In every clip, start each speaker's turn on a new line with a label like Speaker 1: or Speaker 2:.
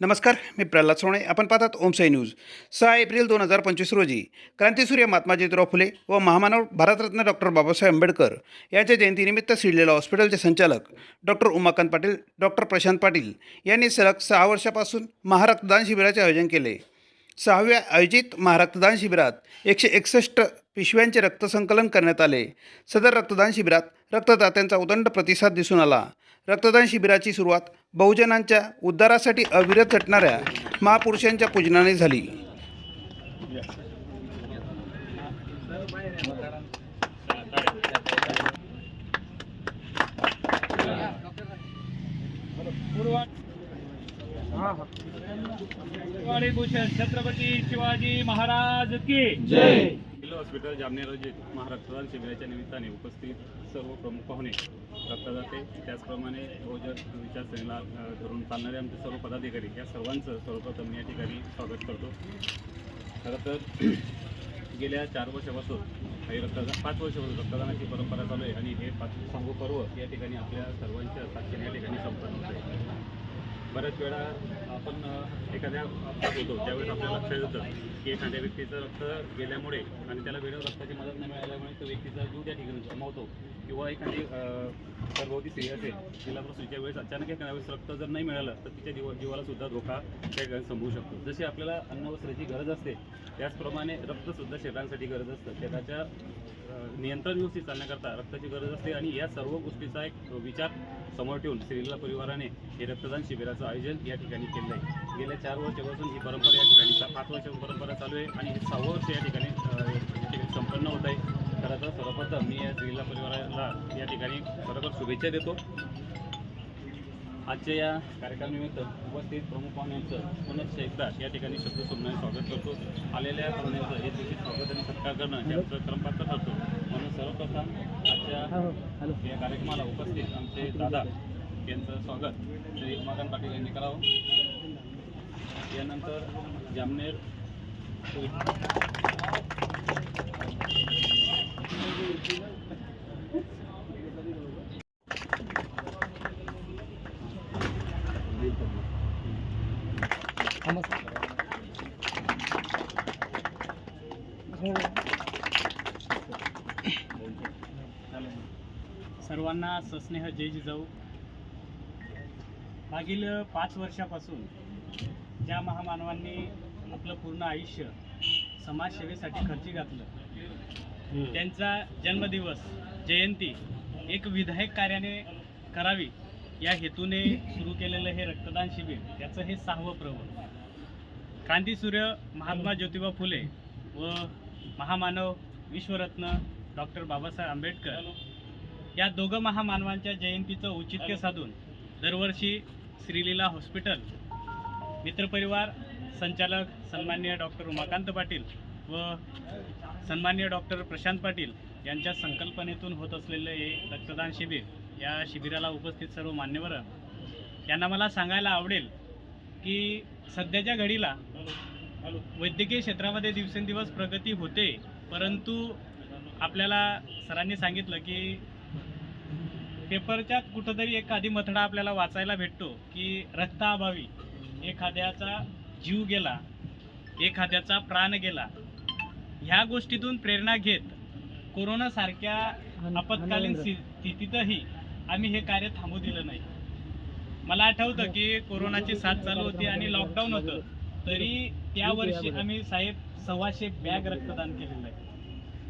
Speaker 1: नमस्कार मी प्रल्हाद सोणे आपण पाहतात ओमसाई न्यूज. सहा एप्रिल दोन हजार पंचवीस रोजी क्रांतीसूर्य महात्मा ज्योतिराव फुले व महामानव भारतरत्न डॉक्टर बाबासाहेब आंबेडकर यांच्या जयंतीनिमित्त सिडलेला हॉस्पिटलचे संचालक डॉक्टर उमाकांत पाटील डॉक्टर प्रशांत पाटील यांनी सलग सहा वर्षापासून महारक्तदान शिबिराचे आयोजन केले. सहाव्या आयोजित महारक्तदान शिबिरात एकशे एकसष्ट पिशव्यांचे रक्तसंकलन करण्यात आले. सदर रक्तदान शिबिरात रक्तदात्यांचा उदंड प्रतिसाद दिसून आला. रक्तदान शिबिराची सुरुवात बहुजनांच्या उद्धारासाठी अविरत झटणाऱ्या महापुरुषांच्या पूजनाने झाली.
Speaker 2: भूषण छत्रपती शिवाजी महाराज की
Speaker 3: जय. जिल्हा हॉस्पिटल जामनेर महारक्तदान शिबिराच्या निमित्ताने उपस्थित सर्व प्रमुख पाहुणे रक्तदाते त्याचप्रमाणे बहुजन विचारसरणीला धरून चालणारे आमचे सर्व पदाधिकारी या सर्वांचं सर्वप्रथम या ठिकाणी स्वागत करतो. खरं तर गेल्या चार वर्षापासून काही रक्तदान पाच वर्षापासून रक्तदानाची परंपरा चालू आहे आणि हे पाच सांगू पर्व या ठिकाणी आपल्या सर्वांच्या साक्षीने या ठिकाणी संपन्न होते. बऱ्याच वेळा आपण एखाद्या होतो त्यावेळेस आपल्याला लक्षात येतं की एखाद्या व्यक्तीचं रक्त गेल्यामुळे आणि त्याला वेळेवर रक्ताची मदत न मिळाल्यामुळे तो व्यक्तीचा जीव त्या ठिकाणी गमावतो किंवा एखादी गर्भवती स्त्री असेल तिला प्रसूतीच्या वेळेस अचानक एखाद्या वेळेस रक्त जर नाही मिळालं तर तिच्या जीवा जीवालासुद्धा धोका त्या ठिकाणी संभवू शकतो. जशी आपल्याला अन्न वस्त्राची गरज असते त्याचप्रमाणे रक्तसुद्धा शरीरासाठी गरज असतं. शरीराच्या नियंत्रण व्यवस्थित चालण्याकरता रक्ताची गरज असते आणि या सर्व गोष्टीचा एक विचार समोर ठेवून श्रीला परिवाराने हे रक्तदान शिबिराचं आयोजन या ठिकाणी केलं आहे. गेल्या चार वर्षापासून ही परंपरा या ठिकाणी पाच वर्ष परंपरा चालू आहे आणि हे सहावं वर्ष या ठिकाणी या ठिकाणी संपन्न होत आहे. खरं तर सर्वप्रथम मी या श्रीला परिवाराला या ठिकाणी खरोखर शुभेच्छा देतो. आजच्या या कार्यक्रमानिमित्त उपस्थित प्रमुख पाहुण्यांचं पुनश्च एकदा या ठिकाणी शब्द सोमनाने स्वागत करतो. आलेल्या पाहुण्यांचं हे देखील स्वागत आणि सत्कार करणं हे आमचं क्रमपात्र ठरतो. म्हणून सर्वप्रथम आजच्या या कार्यक्रमाला उपस्थित आमचे दादा यांचं स्वागत. श्री उमाकांत पाटील यांनी करावं. यानंतर जामनेर
Speaker 2: सर्वांना सस्नेह जय जिजाऊ. मागील पाच वर्षापासून ज्या महामानवांनी आपलं पूर्ण आयुष्य समाजसेवेसाठी खर्ची घातलं त्यांचा जन्मदिवस जयंती एक विधायक कार्याने करावी या हेतूने सुरू केलेलं हे रक्तदान शिबिर त्याचं हे सहावं पर्व क्रांतीसूर्य महात्मा ज्योतिबा फुले व महामानव विश्वरत्न डॉक्टर बाबासाहेब आंबेडकर या दोघं महामानवांच्या जयंतीचं औचित्य साधून दरवर्षी श्रीलीला हॉस्पिटल मित्रपरिवार संचालक सन्मान्य डॉक्टर उमाकांत पाटील व सन्मान्य डॉक्टर प्रशांत पाटील यांच्या संकल्पनेतून होत असलेलं हे रक्तदान शिबिर या शिबिराला उपस्थित सर्व मान्यवर. यांना मला सांगायला आवडेल की सध्याच्या घडीला वैद्यकीय क्षेत्रामध्ये दिवसेंदिवस प्रगती होते परंतु आपल्याला सरांनी सांगितलं की पेपरच्या कुठंतरी एखादी मथडा आपल्याला वाचायला भेटतो की रक्ताअभावी एखाद्याचा जीव गेला एखाद्याचा प्राण गेला ह्या गोष्टीतून प्रेरणा घेत कोरोनासारख्या आपत्कालीन स्थि- स्थितीतही आम्ही हे कार्य थांबू दिलं नाही. मला आठवतं की कोरोनाची साथ चालू होती आणि लॉकडाऊन होतं तरी त्या वर्षी आम्ही साहेब सव्वाशे बॅग रक्तदान केलेलं आहे.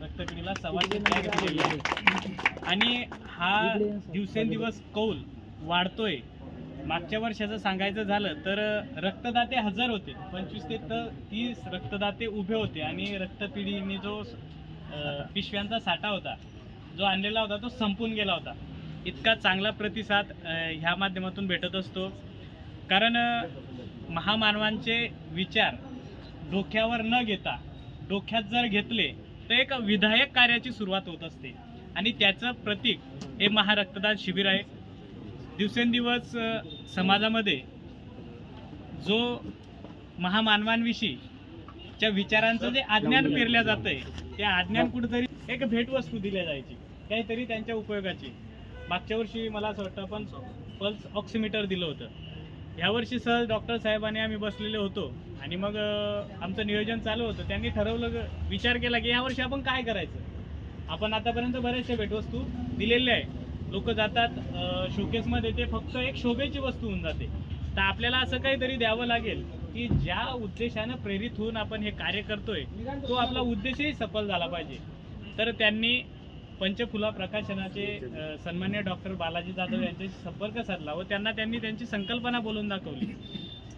Speaker 2: रक्तपिढीला सव्वाशे बॅग दिलेली आहे. आणि हा दिवसेंदिवस कौल वाढतोय. मागच्या वर्षाचं सांगायचं झालं तर रक्तदाते हजर होते. पंचवीस ते तीस रक्तदाते उभे होते. आणि रक्तपिढीने जो पिशव्यांचा साठा होता जो आणलेला होता तो संपून गेला होता. इतका चांगला प्रतिसाद ह्या माध्यमातून भेटत असतो. कारण महामानवांचे विचार डोक्यावर न घेता डोक्यात जर घेतले तर एक विधायक कार्याची सुरुवात होत असते. आणि त्याचं प्रतीक हे महारक्तदान शिबिर आहे. दिवसेंदिवस समाजामध्ये जो महामानवांविषयी च्या विचारांचं जे अज्ञान पेरल्या जातंय त्या अज्ञान कुठेतरी एक भेटवस्तू दिल्या जायची काहीतरी त्यांच्या उपयोगाची. मागच्या वर्षी मला असं वाटतं आपण पल्स ऑक्सिमीटर दिलं होतं. यावर्षी सहज डॉक्टर साहेबांनी आम्ही बसलेले होतो आणि मग आमचं नियोजन चालू होतं. त्यांनी ठरवलं विचार केला की यावर्षी आपण काय करायचं? आपण आतापर्यंत बऱ्याचशा भेटवस्तू दिलेल्या आहे लोक जातात शोकेसमध्ये ते फक्त एक शोभेची वस्तू होऊन जाते. तर आपल्याला असं काहीतरी द्यावं लागेल की ज्या उद्देशानं प्रेरित होऊन आपण हे कार्य करतोय तो आपला उद्देशही सफल झाला पाहिजे. तर त्यांनी पंचफुला प्रकाशनाचे सन्मान्य डॉक्टर बालाजी जाधव यांच्याशी संपर्क साधला व त्यांना त्यांनी त्यांची संकल्पना बोलून दाखवली.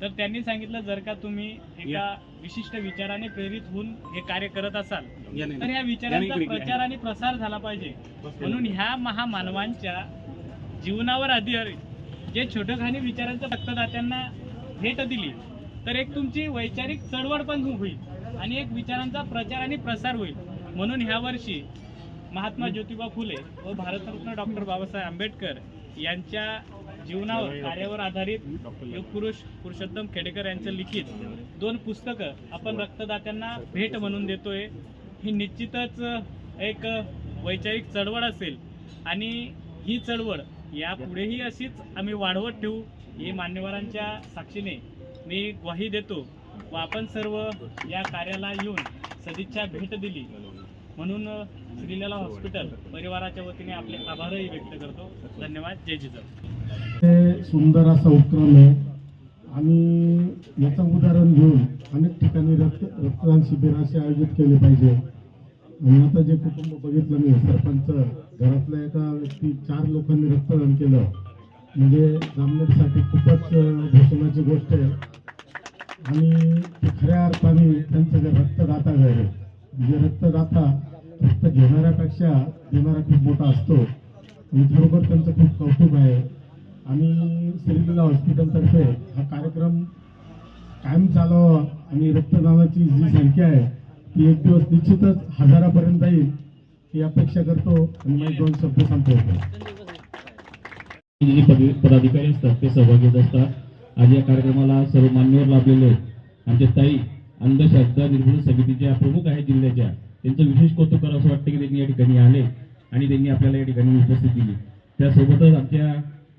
Speaker 2: तर त्यांनी सांगितलं जर का तुम्ही एका विशिष्ट विचाराने प्रेरित होऊन हे कार्य करत असाल तर या विचारांचा प्रचार आणि प्रसार झाला पाहिजे. म्हणून ह्या महामानवांच्या जीवनावर आधारित जे छोटखानी विचारांचं रक्तदात्यांना भेट दिली तर एक तुमची वैचारिक चळवळ पण होईल आणि एक विचारांचा प्रचार आणि प्रसार होईल. म्हणून ह्या वर्षी महात्मा ज्योतिबा फुले व भारतरत्न डॉक्टर बाबासाहेब आंबेडकर यांच्या जीवनावर कार्यावर आधारित युगपुरुष पुरुषोत्तम खेडेकर यांचं लिखित दोन पुस्तकं आपण रक्तदात्यांना भेट म्हणून देतोय. ही निश्चितच एक वैचारिक चळवळ असेल आणि ही चळवळ यापुढेही अशीच आम्ही वाढवत ठेवू ही मान्यवरांच्या साक्षीने मी ग्वाही देतो. व आपण सर्व या कार्याला येऊन सदिच्छा भेट दिली. म्हणून श्रीलेला हॉस्पिटल परिवाराच्या वतीने आपले आभारही व्यक्त करतो. धन्यवाद. जय जिजाऊ.
Speaker 4: हे सुंदर असा उपक्रम आहे. आणि याचं उदाहरण घेऊन अनेक ठिकाणी रक्त रक्तदान शिबिर असे आयोजित केले पाहिजे. आणि आता जे कुटुंब बघितलं मी सरपंच घरातल्या एका व्यक्ती चार लोकांनी रक्तदान केलं. म्हणजे जामनेरसाठी खूपच घोषणाची गोष्ट आहे. आणि खऱ्या अर्थाने त्यांचं जे रक्तदाता आहे म्हणजे रक्तदाता रक्त घेणाऱ्यापेक्षा देणारा खूप मोठा असतो. आणि खरोखर त्यांचं खूप कौतुक आहे. आणि श्रीलीला हॉस्पिटलतर्फे हा कार्यक्रम कायम चालावा आणि रक्तदानाची जी संख्या आहे ती एक दिवस निश्चितच हजारापर्यंत जाईल ही अपेक्षा करतो आणि मी दोन शब्द संपवतो
Speaker 5: जे पद- पदाधिकारी असतात ते सहभागी असतात. आज या कार्यक्रमाला सर्व मान्यवर लाभलेले आमचे ताई अंधश्रद्धा निर्मूलन समितीच्या प्रमुख आहेत जिल्ह्याच्या. त्यांचं विशेष कौतुक करावं असं वाटतं की त्यांनी या ठिकाणी आले आणि त्यांनी आपल्याला या ठिकाणी उपस्थित दिली त्यासोबतच आमच्या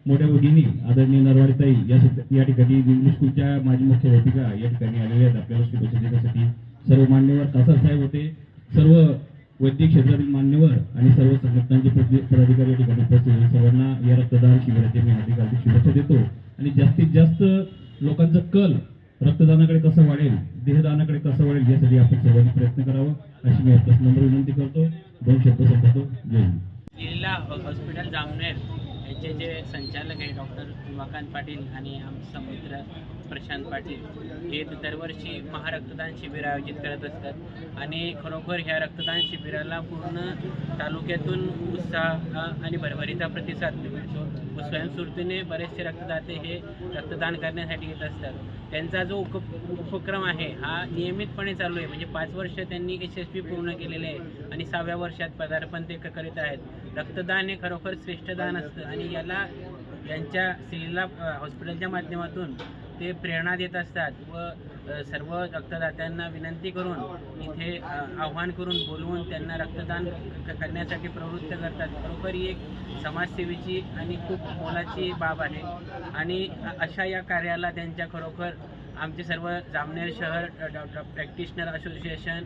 Speaker 5: मोठ्या भगिनी आदरणीय नरवाडीताई या या ठिकाणी इंग्लिश स्कूलच्या माजी मुख्याध्यापिका या ठिकाणी आलेल्या आहेत. आपल्याला शुभेच्छा देण्यासाठी सर्व मान्यवर कासार साहेब होते सर्व वैद्यक क्षेत्रातील मान्यवर आणि सर्व संघटनांचे पदाधिकारी या ठिकाणी उपस्थित होते. सर्वांना या रक्तदान शिबिराचे मी हार्दिक हार्दिक शुभेच्छा देतो. आणि जास्तीत जास्त लोकांचा कल रक्तदानाकडे कसं वाढेल देहदानाकडे कसं वाढेल यासाठी आपण सर्वांनी प्रयत्न करावा. अशी मी प्रश्न नम्र विनंती करतो. दोन शब्द संपवतो. जय हिंद.
Speaker 6: जिल्हा हॉस्पिटल जामनेर. याचे जे संचालक आहे डॉक्टर उमाकांत पाटील आणि आमचा मित्र प्रशांत पाटील हे दरवर्षी महारक्तदान शिबिर आयोजित करत असतात. आणि खरोखर ह्या रक्तदान शिबिराला पूर्ण तालुक्यातून उत्साह आणि भरभरीचा प्रतिसाद मिळतो. व स्वयंस्फूर्तीने बरेचसे रक्तदाते हे रक्तदान करण्यासाठी येत असतात. त्यांचा जो उप उपक्रम आहे हा नियमितपणे चालू आहे. म्हणजे पाच वर्ष त्यांनी यशस्वी पूर्ण केलेले आहे आणि सहाव्या वर्षात पदार्पण ते क- करीत आहेत. रक्तदान हे खरोखर श्रेष्ठ दान असतं आणि याला यांच्या स्त्रीला हॉस्पिटलच्या माध्यमातून ते प्रेरणा देत असतात व सर्व रक्तदात्यांना विनंती करून इथे आव्हान करून बोलवून त्यांना रक्तदान करण्यासाठी प्रवृत्त करतात. खरोखर ही एक समाजसेवेची आणि खूप मोलाची बाब आहे. आणि अशा या कार्याला त्यांच्या खरोखर आमचे सर्व जामनेर शहर practitioner association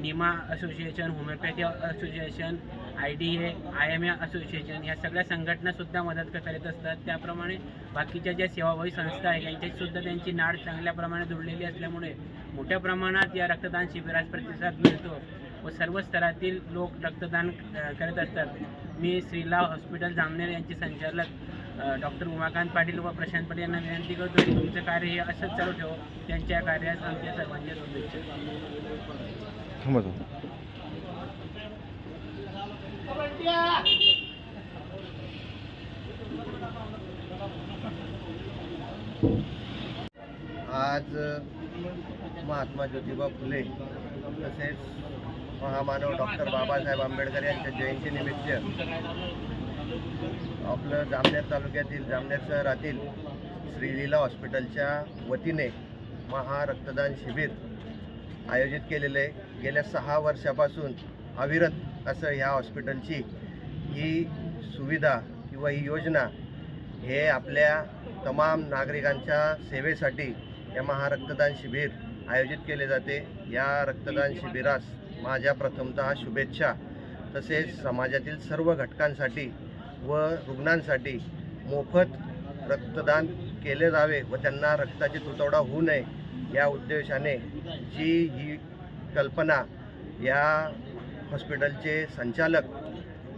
Speaker 6: NIMA association homeopathy association I D A I M A association या सगळ्या संघटनासुद्धा मदत करीत असतात. त्याप्रमाणे बाकीच्या ज्या सेवाभावी संस्था आहेत यांच्यासुद्धा त्यांची नाड चांगल्या प्रमाणात जुळलेली असल्यामुळे मोठ्या प्रमाणात या रक्तदान शिबिरास प्रतिसाद मिळतो व सर्व स्तरातील लोक रक्तदान करत असतात. मी श्रीला हॉस्पिटल जामनेर यांचे संचालक डॉक्टर उमाकांत पाटील व प्रशांत पाटील यांना विनंती करतो की तुमचं कार्य हे असंच चालू ठेव. त्यांच्या कार्यास आमच्या सर्वांच्या शुभेच्छा.
Speaker 7: आज महात्मा ज्योतिबा फुले तसेच महामानव डॉक्टर बाबासाहेब आंबेडकर यांच्या जयंतीनिमित्त आपलं जामनेर तालुक्यातील जामनेर शहरातील श्रीलीला हॉस्पिटलच्या वतीने महारक्तदान शिबिर आयोजित केलेले आहे. गेल्या सहा वर्षापासून अविरत असं ह्या हॉस्पिटलची ही सुविधा किंवा ही योजना हे आपल्या तमाम नागरिकांच्या सेवेसाठी या महारक्तदान शिबिर आयोजित केले जाते. या रक्तदान शिबिरास माझ्या प्रथमतः शुभेच्छा. तसेच समाजातील सर्व घटकांसाठी व रुग्णांसाठी मोफत रक्तदान केले जावे व त्यांना रक्ताची तुटवडा होऊ नये या उद्देशाने जी ही कल्पना या हॉस्पिटलचे संचालक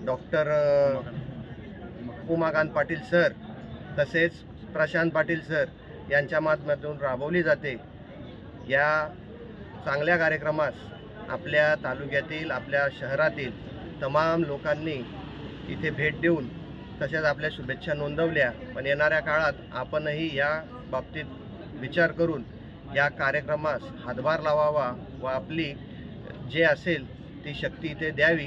Speaker 7: डॉक्टर उमाकांत पाटील सर तसेच प्रशांत पाटील सर यांच्या माध्यमातून राबवली जाते. या चांगल्या कार्यक्रमास आपल्या तालुक्यातील आपल्या शहरातील तमाम लोकांनी इथे भेट देऊन तसेच आपल्या शुभेच्छा नोंदवल्या. पण येणाऱ्या काळात आपणही या बाबतीत विचार करून या कार्यक्रमास हातभार लावावा व आपली जे असेल ती शक्ती इथे द्यावी.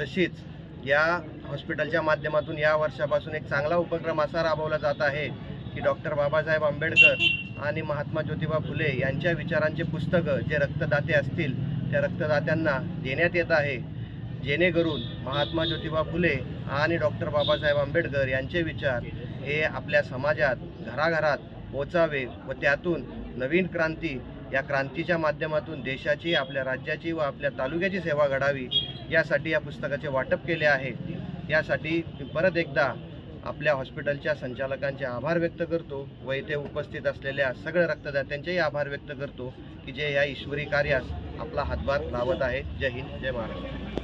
Speaker 7: तशीच या हॉस्पिटलच्या माध्यमातून या वर्षापासून एक चांगला उपक्रम असा राबवला जात आहे की डॉक्टर बाबासाहेब आंबेडकर आणि महात्मा ज्योतिबा फुले यांच्या विचारांचे पुस्तकं जे रक्तदाते असतील त्या रक्तदात्यांना देण्यात येत आहे. जेणेकरून महात्मा ज्योतिबा फुले आणि डॉक्टर बाबासाहेब आंबेडकर यांचे विचार हे आपल्या समाजात घराघरात पोचावे व त्यातून नवीन क्रांती या क्रांतीच्या माध्यमातून देशाची आपल्या राज्याची व आपल्या तालुक्याची सेवा घडावी यासाठी या पुस्तकाचे वाटप केले आहे. यासाठी परत एकदा आपल्या हॉस्पिटलच्या संचालकांचे आभार व्यक्त करतो व इथे उपस्थित असलेल्या सगळ्या रक्तदात्यांचेही आभार व्यक्त करतो की जे या ईश्वरी कार्यास आपला हातभार लावत आहे जय हिंद जय महाराष्ट्र.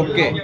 Speaker 1: ओके.